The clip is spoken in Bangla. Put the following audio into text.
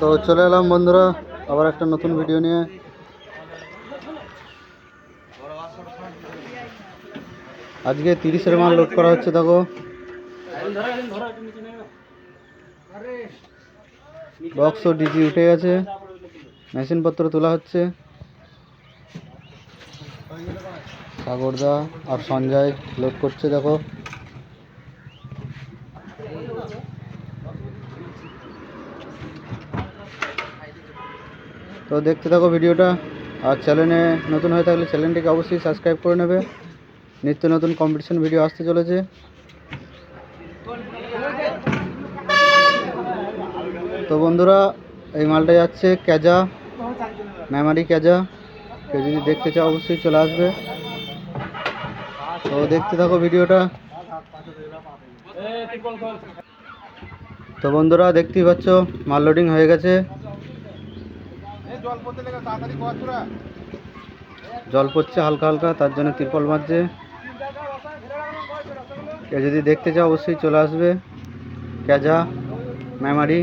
তো চলে এলাম বন্ধুরা, আবার একটা নতুন ভিডিও নিয়ে। আজকে তিরিশের মাল লোড করা হচ্ছে, দেখো। বক্স ও ডিজি উঠে গেছে। মেশিনপত্র তোলা হচ্ছে। সাগরদা আর সঞ্জয় লোড করছে, দেখো। তো দেখতে থাকো ভিডিওটা। আর চ্যানেলে নতুন হয়ে থাকলে চ্যানেলটিকে অবশ্যই সাবস্ক্রাইব করে নেবে। নিত্য নতুন কম্পিটিশন ভিডিও আসতে চলেছে। তো বন্ধুরা, এই মালটা যাচ্ছে ক্যাজা মেমারি ক্যাজা। কেউ যদি দেখতে চাও, অবশ্যই চলে আসবে। তো দেখতে থাকো ভিডিওটা। তো বন্ধুরা, দেখতেই পাচ্ছ, মাল লোডিং হয়ে গেছে। জল পড়ছে হালকা হালকা, তার জন্য ত্রিপল মারছে। কেউ যদি দেখতে চাও অবশ্যই চলে আসবে। ক্যাজা মেমারি